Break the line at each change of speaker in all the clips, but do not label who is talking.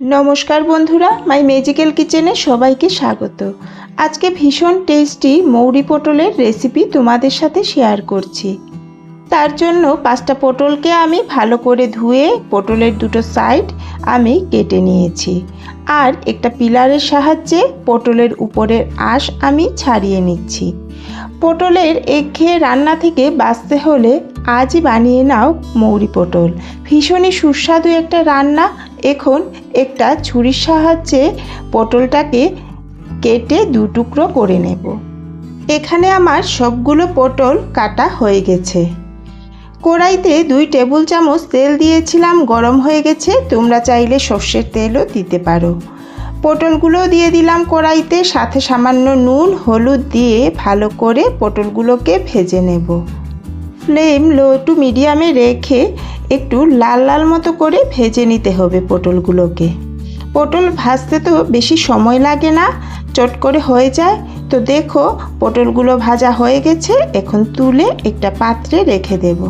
নমস্কার বন্ধুরা, মাই ম্যাজিক্যাল কিচেনে সবাইকে স্বাগত। আজকে ভীষণ টেস্টি মৌরি পটলের রেসিপি তোমাদের সাথে শেয়ার করছি। তার জন্য পাঁচটা পটলকে আমি ভালো করে ধুয়ে পটলের দুটো সাইড আমি কেটে নিয়েছি। আর একটা পিলারের সাহায্যে পটলের উপরের আঁশ আমি ছাড়িয়ে নিচ্ছি। পটলের একঘেয়ে রান্না থেকে বাঁচতে হলে আজই বানিয়ে নাও মৌরি পটল। ভীষণই সুস্বাদু একটা রান্না এখন একটা ছুরির সাহায্যে পটলটাকে কেটে দু টুকরো করে নেব। এখানে আমার সবগুলো পটল কাটা হয়ে গেছে। কড়াইতে দুই টেবিল চামচ তেল দিয়েছিলাম, গরম হয়ে গেছে, তোমরা চাইলে সর্ষের তেলও দিতে পারো। পটলগুলো দিয়ে দিলাম কড়াইতে, সাথে সামান্য নুন, হলুদ দিয়ে ভালো করে পটলগুলোকে ভেজে নেব। ফ্লেম লো টু মিডিয়ামে রেখে একটু লাল লাল মতো করে ভেজে নিতে হবে পটলগুলোকে। পটল ভাজতে তো বেশি সময় লাগে না, চট করে হয়ে যায়। তো দেখো, পটলগুলো ভাজা হয়ে গেছে, এখন তুলে একটা পাত্রে রেখে দেব।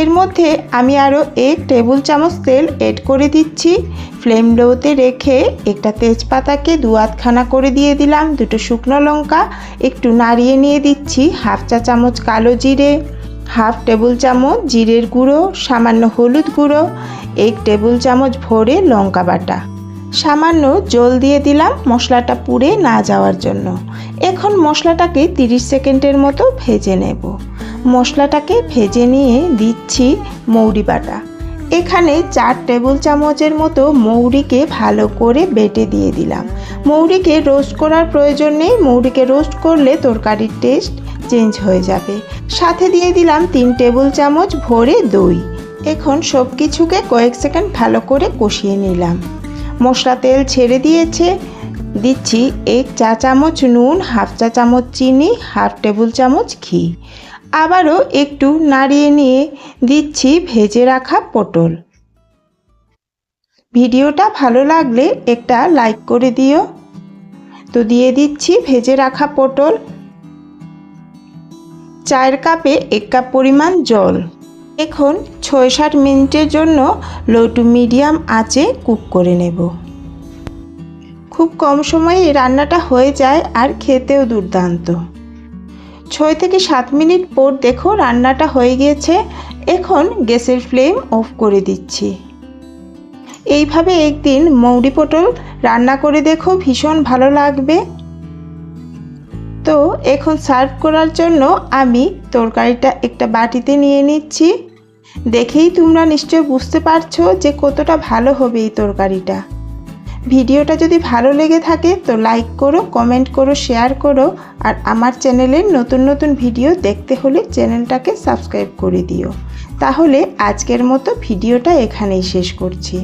এর মধ্যে আমি আরও এক টেবিল চামচ তেল এড করে দিচ্ছি। ফ্লেম লোতে রেখে একটা তেজপাতাকে দু আধখানা করে দিয়ে দিলাম, দুটো শুকনো লঙ্কা। একটু নাড়িয়ে নিয়ে দিচ্ছি, হাফ চা চামচ কালো জিরে। হাফ টেবিল চামচ জিরের গুঁড়ো, সামান্য হলুদ গুঁড়ো, এক টেবিল চামচ ভরে লঙ্কা বাটা। সামান্য জল দিয়ে দিলাম মশলাটা পুড়ে না যাওয়ার জন্য। এখন মশলাটাকে 30 সেকেন্ডের মতো ভেজে নেব। মশলাটাকে ভেজে নিয়ে দিচ্ছি মৌরি বাটা। এখানে চার টেবিল চামচের মতো মৌরিকে ভালো করে বেটে দিয়ে দিলাম। মৌরিকে রোস্ট করার প্রয়োজন নেই। মৌরিকে রোস্ট করলে তরকারির টেস্ট চেঞ্জ হয়ে যাবে। সাথে দিয়ে দিলাম তিন টেবিল চামচ ভরে দই। এখন সব কিছুকে কয়েক সেকেন্ড ভালো করে কষিয়ে নিলাম। মশলা তেল ছেড়ে দিয়েছে। দিচ্ছি এক চা চামচ নুন, হাফ চা চামচ চিনি, হাফ টেবিল চামচ ঘি। আবারও একটু নাড়িয়ে নিয়ে দিচ্ছি ভেজে রাখা পটল। ভিডিওটা ভালো লাগলে একটা লাইক করে দিও। তো দিয়ে দিচ্ছি ভেজে রাখা পটল। চায়ের কাপে এক কাপ পরিমাণ জল। এখন ছয় ষাট মিনিটের জন্য লো টু মিডিয়াম আঁচে কুক করে নেব। খুব কম সময়ে রান্নাটা হয়ে যায় আর খেতেও দুর্দান্ত। ছয় থেকে সাত মিনিট পর দেখো রান্নাটা হয়ে গিয়েছে। এখন গ্যাসের ফ্লেম অফ করে দিচ্ছি। এইভাবে একদিন মৌরি পটল রান্না করে দেখো ভীষণ ভালো লাগবে। তো এখন সার্ভ করার জন্য আমি তরকারিটা একটা বাটিতে নিয়ে নিচ্ছি। দেখেই তোমরা নিশ্চয় বুঝতে পারছ যে কতটা ভালো হবে এই তরকারিটা। ভিডিওটা যদি ভালো লেগে থাকে তো লাইক করো, কমেন্ট করো, শেয়ার করো আর আমার চ্যানেলের নতুন নতুন ভিডিও দেখতে হলে চ্যানেলটাকে সাবস্ক্রাইব করে দিও। তাহলে আজকের মতো ভিডিওটা এখানেই শেষ করছি।